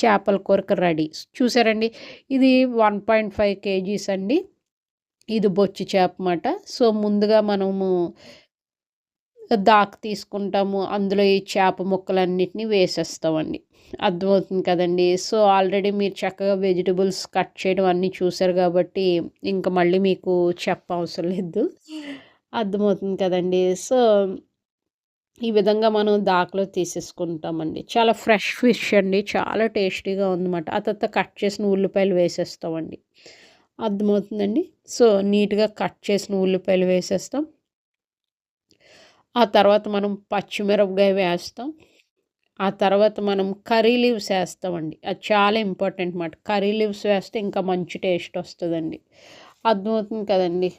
చేపల కూరకు రెడీ. చూసారండి? ఇది వన్ పాయింట్ ఫైవ్ కేజీస్ అండి. ఇది బొచ్చు చేప అన్నమాట. సో ముందుగా మనము దాక్ తీసుకుంటాము. అందులో ఈ చేప ముక్కలన్నిటిని వేసేస్తామండి. అర్థమవుతుంది కదండి? సో ఆల్రెడీ మీరు చక్కగా వెజిటబుల్స్ కట్ చేయడం అన్నీ చూసారు కాబట్టి ఇంకా మళ్ళీ మీకు చెప్పవసరం లేదు. అర్థమవుతుంది కదండి? సో ఈ విధంగా మనం దాకలో తీసేసుకుంటామండి. చాలా ఫ్రెష్ ఫిష్ అండి. చాలా టేస్టీగా ఉందన్నమాట. ఆ తర్వాత కట్ చేసిన ఉల్లిపాయలు వేసేస్తామండి. అర్థమవుతుందండి? సో నీట్గా కట్ చేసిన ఉల్లిపాయలు వేసేస్తాం. ఆ తర్వాత మనం పచ్చిమిరపకాయ వేస్తాం. ఆ తర్వాత మనం కర్రీ లీవ్స్ వేస్తామండి. అది చాలా ఇంపార్టెంట్ మాట కర్రీ లీవ్స్ వేస్తే ఇంకా మంచి టేస్ట్ వస్తుందండి. అర్థమవుతుంది కదండి?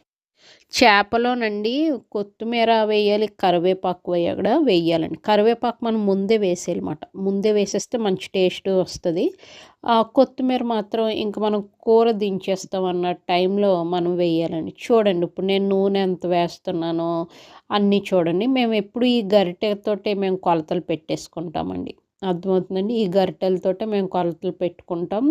చేపలోనండి కొత్తిమీర వేయాలి కరివేపాకు వేయ కూడా వేయాలండి. కరివేపాకు మనం ముందే వేసేయాలన్నమాట. ముందే వేసేస్తే మంచి టేస్ట్ వస్తుంది. కొత్తిమీర మాత్రం ఇంకా మనం కూర దించేస్తాం అన్న టైంలో మనం వేయాలండి. చూడండి ఇప్పుడు నేను నూనె ఎంత వేస్తున్నానో అన్నీ చూడండి. మేము ఎప్పుడు ఈ గరిటెతోటే మేము కొలతలు పెట్టేసుకుంటామండి. అర్థమవుతుందండి? ఈ గరిటెలతోటే మేము కొలతలు పెట్టుకుంటాం.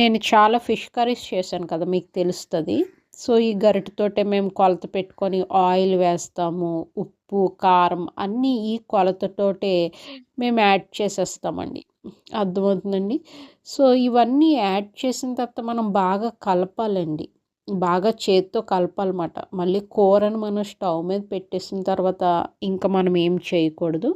నేను చాలా ఫిష్ కర్రీస్ చేశాను కదా మీకు తెలుస్తుంది. సో ఈ గరిటతోటే మేము కొలత పెట్టుకొని ఆయిల్ వేస్తాము ఉప్పు కారం అన్నీ ఈ కొలతతోటే మేము యాడ్ చేసేస్తామండి. అర్థమవుతుందండి? సో ఇవన్నీ యాడ్ చేసిన తర్వాత మనం బాగా కలపాలండి. బాగా చేత్తో కలపాలన్నమాట. మళ్ళీ కూరను మనం స్టవ్ మీద పెట్టేసిన తర్వాత ఇంకా మనం ఏం చేయకూడదు.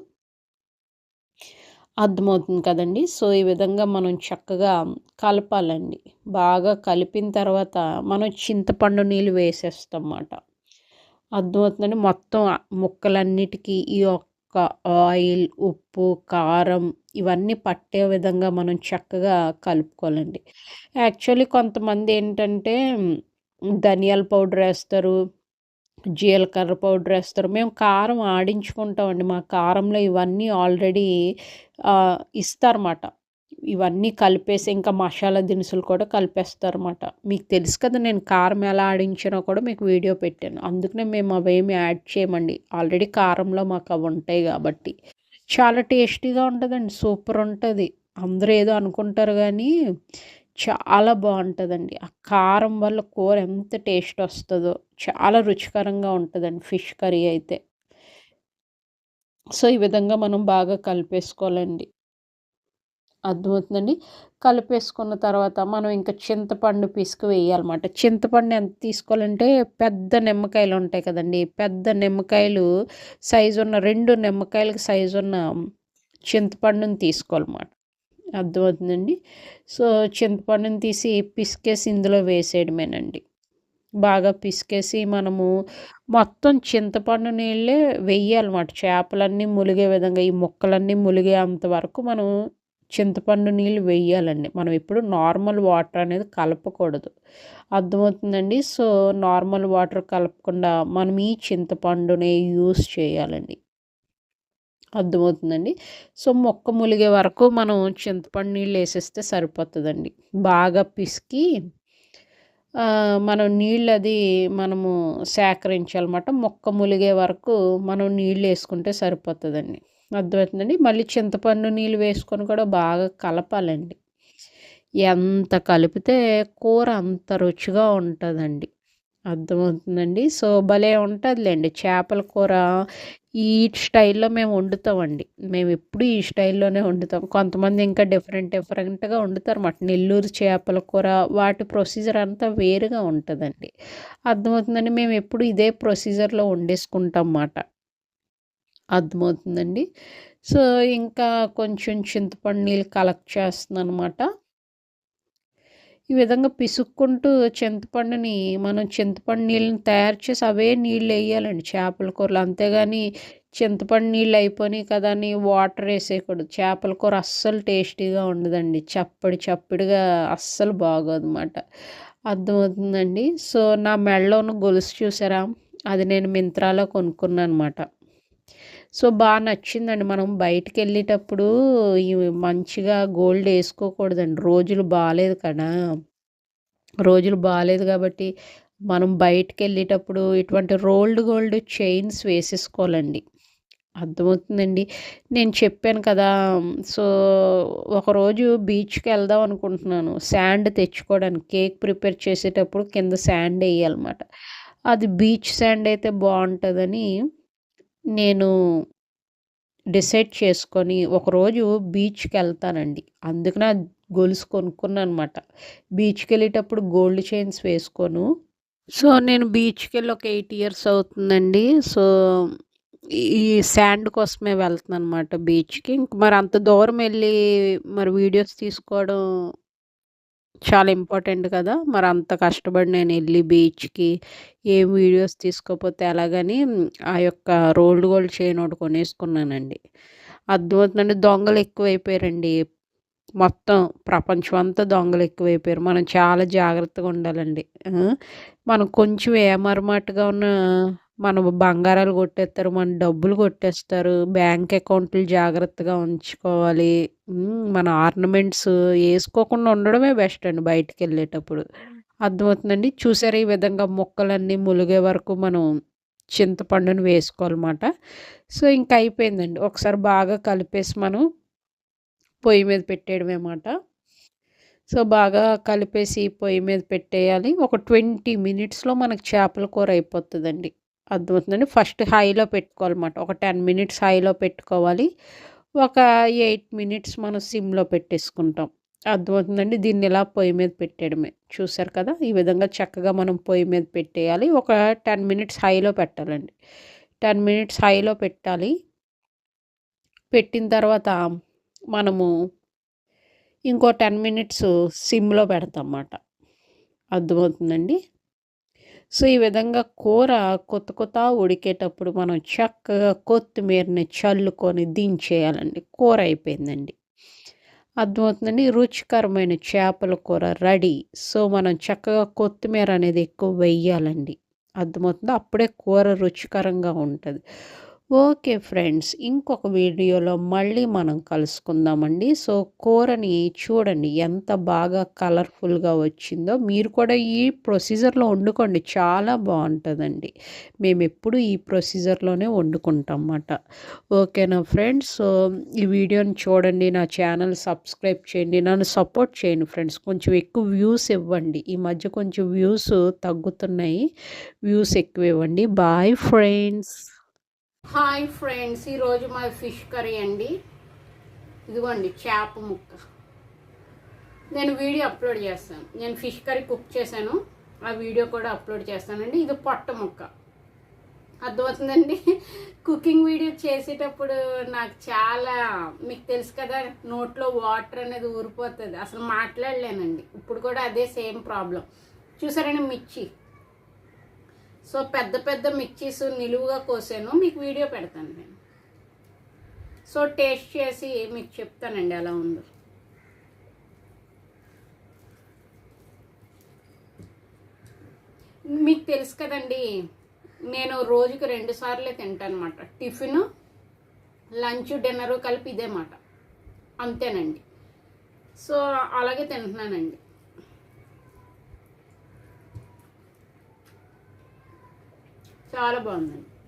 అర్థమవుతుంది కదండి. సో ఈ విధంగా మనం చక్కగా కలపాలండి. బాగా కలిపిన తర్వాత మనం చింతపండు నీళ్ళు వేసేస్తాం అన్నమాట అర్థమవుతుందండి? మొత్తం ముక్కలన్నిటికీ ఈ యొక్క ఆయిల్ ఉప్పు కారం ఇవన్నీ పట్టే విధంగా మనం చక్కగా కలుపుకోవాలండి. యాక్చువల్లీ కొంతమంది ఏంటంటే ధనియాల పౌడర్ వేస్తారు జీలకర్ర పౌడర్ వేస్తారు. మేము కారం ఆడించుకుంటామండి. మా కారంలో ఇవన్నీ ఆల్రెడీ ఇస్తారన్నమాట. ఇవన్నీ కలిపేసి ఇంకా మసాలా దినుసులు కూడా కలిపేస్తారన్నమాట. మీకు తెలుసు కదా నేను కారం ఎలా ఆడించానో కూడా మీకు వీడియో పెట్టాను. అందుకనే మేము అవేమి యాడ్ చేయమండి. ఆల్రెడీ కారంలో మాకు అవి ఉంటాయి కాబట్టి. చాలా టేస్టీగా ఉంటుందండి. సూపర్ ఉంటుంది. అందరూ ఏదో అనుకుంటారు కానీ చాలా బాగుంటుందండి. ఆ కారం వల్ల కూర ఎంత టేస్ట్ వస్తుందో చాలా రుచికరంగా ఉంటుందండి ఫిష్ కర్రీ అయితే. సో ఈ విధంగా మనం బాగా కలిపేసుకోవాలండి. అర్థమవుతుందండి? కలిపేసుకున్న తర్వాత మనం ఇంకా చింతపండు పిసుకు వేయాలన్నమాట. చింతపండు ఎంత తీసుకోవాలంటే పెద్ద నిమ్మకాయలు ఉంటాయి కదండి. పెద్ద నిమ్మకాయలు సైజు ఉన్న రెండు నిమ్మకాయలకు సైజు ఉన్న చింతపండుని తీసుకోవాలన్నమాట. అర్థమవుతుందండి. సో చింతపండుని తీసి పిసికేసి ఇందులో వేసేయడమేనండి. బాగా పిసికేసి మనము మొత్తం చింతపండు నీళ్ళే వేయాలన్నమాట. చేపలన్నీ ములిగే విధంగా ఈ ముక్కలన్నీ ములిగే అంతవరకు మనం చింతపండు నీళ్ళు వేయాలండి. మనం ఇప్పుడు నార్మల్ వాటర్ అనేది కలపకూడదు. అర్థమవుతుందండి? సో నార్మల్ వాటర్ కలపకుండా మనం ఈ చింతపండునే యూస్ చేయాలండి. అర్థమవుతుందండి. సో మొక్క ములిగే వరకు మనం చింతపండు నీళ్ళు వేసేస్తే సరిపోతుందండి. బాగా పిసికి మనం నీళ్ళు అది మనము సేకరించాలన్నమాట. మొక్క ములిగే వరకు మనం నీళ్ళు వేసుకుంటే సరిపోతుందండి. అర్థమవుతుందండి. మళ్ళీ చింతపండు నీళ్ళు వేసుకొని కూడా బాగా కలపాలండి. ఎంత కలిపితే కూర అంత రుచిగా ఉంటుందండి. అర్థమవుతుందండి. సో భలే ఉంటుందిలేండి. చేపల కూర ఈ స్టైల్లో మేము వండుతామండి. మేము ఎప్పుడు ఈ స్టైల్లోనే వండుతాం. కొంతమంది ఇంకా డిఫరెంట్ డిఫరెంట్గా వండుతారు మాట నెల్లూరు చేపల కూర వాటి ప్రొసీజర్ అంతా వేరుగా ఉంటుందండి. అర్థమవుతుందండి. మేము ఎప్పుడు ఇదే ప్రొసీజర్లో వండేసుకుంటాం అన్నమాట అర్థమవుతుందండి. సో ఇంకా కొంచెం చింతపండు నీళ్ళు కలెక్ట్ చేస్తున్నాను అనమాట ఈ విధంగా పిసుక్కుంటూ చింతపండుని మనం చింతపండు నీళ్ళని తయారు చేసి అవే నీళ్ళు వేయాలండి. చేపల కూరలు అంతేగాని చింతపండు నీళ్ళు అయిపోయినాయి కదా అని వాటర్ వేసేయకూడదు. చేపల కూర అస్సలు టేస్టీగా ఉండదండి. చప్పడి చప్పడిగా అస్సలు బాగోదన్నమాట. అర్థమవుతుందండి? సో నా మెడలో ఉన్న గొలుసు చూసారా? అది నేను మింత్రాలో కొనుక్కున్నాను అనమాట సో బాగా నచ్చిందండి. మనం బయటికి వెళ్ళేటప్పుడు మంచిగా గోల్డ్ వేసుకోకూడదండి. రోజులు బాగాలేదు కదా. రోజులు బాగాలేదు కాబట్టి మనం బయటికి వెళ్ళేటప్పుడు ఇటువంటి రోల్డ్ గోల్డ్ చైన్స్ వేసేసుకోవాలండి. అర్థమవుతుందండి? నేను చెప్పాను కదా. సో ఒకరోజు బీచ్కి వెళ్దాం అనుకుంటున్నాను. శాండ్ తెచ్చుకోవడానికి కేక్ ప్రిపేర్ చేసేటప్పుడు కింద శాండ్ వేయాలన్నమాట. అది బీచ్ శాండ్ అయితే బాగుంటుందని నేను డిసైడ్ చేసుకొని ఒకరోజు బీచ్కి వెళ్తానండి అందుకనే గొలుసు కొనుక్కున్నాను అనమాట బీచ్కి వెళ్ళేటప్పుడు గోల్డ్ చైన్స్ వేసుకోను. సో నేను బీచ్కి వెళ్ళి ఒక ఎయిట్ ఇయర్స్ అవుతుందండి. సో ఈ శాండ్ కోసమే వెళ్తున్నాను అనమాట బీచ్కి. ఇంక మరి అంత దూరం వెళ్ళి మరి వీడియోస్ తీసుకోవడం చాలా ఇంపార్టెంట్ కదా. మరి అంత కష్టపడి నేను వెళ్ళి బీచ్కి ఏం వీడియోస్ తీసుకోకపోతే ఎలాగని ఆ యొక్క రోల్డ్ గోల్డ్ చైన్ ఒకటి కొనేసుకున్నానండి. అర్థమవుతుందండి దొంగలు ఎక్కువైపోయారండి. మొత్తం ప్రపంచం అంతా దొంగలు ఎక్కువైపోయారు. మనం చాలా జాగ్రత్తగా ఉండాలండి. మనం కొంచెం ఏమరమాటుగా ఉన్న మన బంగారాలు కొట్టేస్తారు మన డబ్బులు కొట్టేస్తారు బ్యాంక్ అకౌంట్లు జాగ్రత్తగా ఉంచుకోవాలి. మన ఆర్నమెంట్స్ వేసుకోకుండా ఉండడమే బెస్ట్ అండి బయటికి వెళ్ళేటప్పుడు. అర్థమవుతుందండి? చూసారా ఈ విధంగా మొక్కలన్నీ ములిగే వరకు మనం చింతపండుని వేసుకోవాలన్నమాట. సో ఇంకా అయిపోయిందండి. ఒకసారి బాగా కలిపేసి మనం పొయ్యి మీద పెట్టేయడమే మాట సో బాగా కలిపేసి పొయ్యి మీద పెట్టేయాలి. ఒక ట్వంటీ మినిట్స్లో మనకు చేపల కూర అయిపోతుందండి. అర్థమవుతుందండి. ఫస్ట్ హైలో పెట్టుకోవాలన్నమాట. ఒక టెన్ మినిట్స్ హైలో పెట్టుకోవాలి. ఒక ఎయిట్ మినిట్స్ మనం సిమ్లో పెట్టేసుకుంటాం. అర్థమవుతుందండి? దీన్ని ఇలా పొయ్యి మీద పెట్టేయడమే. చూసారు కదా? ఈ విధంగా చక్కగా మనం పొయ్యి మీద పెట్టేయాలి. ఒక టెన్ మినిట్స్ హైలో పెట్టాలండి. టెన్ మినిట్స్ హైలో పెట్టాలి. పెట్టిన తర్వాత మనము ఇంకో టెన్ మినిట్స్ సిమ్లో పెడతాం అన్నమాట అర్థమవుతుందండి? సో ఈ విధంగా కూర కొత్త కొత్త ఉడికేటప్పుడు మనం చక్కగా కొత్తిమీరని చల్లుకొని దించేయాలండి. కూర అయిపోయిందండి. అర్థమవుతుందండి? రుచికరమైన చేపల కూర రెడీ. సో మనం చక్కగా కొత్తిమీర అనేది ఎక్కువ వెయ్యాలండి అర్థమవుతుంది? అప్పుడే కూర రుచికరంగా ఉంటుంది. ఓకే ఫ్రెండ్స్ ఇంకొక వీడియోలో మళ్ళీ మనం కలుసుకుందామండి. సో కూరని చూడండి ఎంత బాగా కలర్ఫుల్గా వచ్చిందో. మీరు కూడా ఈ ప్రొసీజర్లో వండుకోండి చాలా బాగుంటుందండి. మేము ఎప్పుడు ఈ ప్రొసీజర్లోనే వండుకుంటాం అన్నమాట ఓకేనా ఫ్రెండ్స్? సో ఈ వీడియోని చూడండి నా ఛానల్ సబ్స్క్రైబ్ చేయండి నన్ను సపోర్ట్ చేయండి ఫ్రెండ్స్. కొంచెం ఎక్కువ వ్యూస్ ఇవ్వండి. ఈ మధ్య కొంచెం వ్యూస్ తగ్గుతున్నాయి వ్యూస్ ఎక్కువ ఇవ్వండి. Bye friends! హాయ్ ఫ్రెండ్స్ ఈరోజు మా ఫిష్ కర్రీ అండి. ఇదిగోండి చేప ముక్క. నేను వీడియో అప్లోడ్ చేస్తాను. నేను ఫిష్ కర్రీ కుక్ చేశాను. ఆ వీడియో కూడా అప్లోడ్ చేస్తానండి. ఇది పొట్ట ముక్క. అర్థమవుతుందండి? కుకింగ్ వీడియో చేసేటప్పుడు నాకు చాలా మీకు తెలుసు కదా నోట్లో వాటర్ అనేది ఊరిపోతుంది. అసలు మాట్లాడలేనండి. ఇప్పుడు కూడా అదే సేమ్ ప్రాబ్లం. చూసారండి మిర్చి? సో పెద్ద పెద్ద మిర్చీస్ నిలువుగా కోసాను. మీకు వీడియో పెడతాను నేను. సో టేస్ట్ చేసి మీకు చెప్తానండి ఎలా ఉందో. మీకు తెలుసు కదండి నేను రోజుకి రెండు సార్లే తింటాను టిఫిన్ లంచ్ డిన్నర్ కలిపి ఇదే మాట. అంతేనండి. సో అలాగే తింటున్నానండి. చాలా బాగుందండి